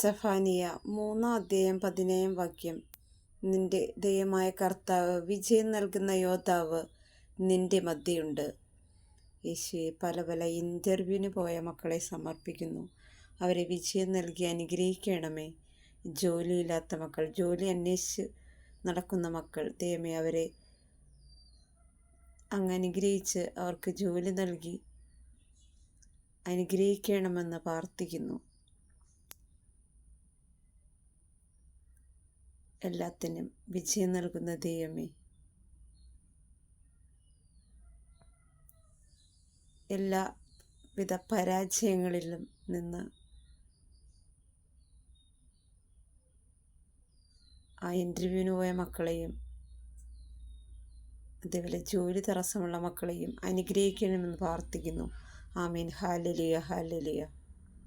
സെഫാനിയ മൂന്നാം അധ്യായം പതിനേഴാം വാക്യം. നിന്റെ ദയമായ കർത്താവ് വിജയം നൽകുന്ന യോദ്ധാവ് നിന്റെ മധ്യയുണ്ട് യേശുവെ പല പല ഇന്റർവ്യൂവിന് പോയ മക്കളെ സമർപ്പിക്കുന്നു. അവരെ വിജയം നൽകി അനുഗ്രഹിക്കണമേ. ജോലിയില്ലാത്ത മക്കൾ ജോലി അന്വേഷിച്ച് നടക്കുന്ന മക്കൾ ദൈവമേ അവരെ അങ്ങ് അനുഗ്രഹിച്ച് അവർക്ക് ജോലി നൽകി അനുഗ്രഹിക്കണമെന്ന് പ്രാർത്ഥിക്കുന്നു. എല്ലാത്തിനും വിജയം നൽകുന്ന ദൈവമേ. എല്ലാവിധ പരാജയങ്ങളിലും നിന്ന് ആ ഇന്റർവ്യൂവിന് പോയ മക്കളെയും അതേപോലെ ജോലി തടസ്സമുള്ള മക്കളെയും അനുഗ്രഹിക്കണമെന്ന് പ്രാർത്ഥിക്കുന്നു. ആമീൻ. ഹാലലിയ ഹാലലിയ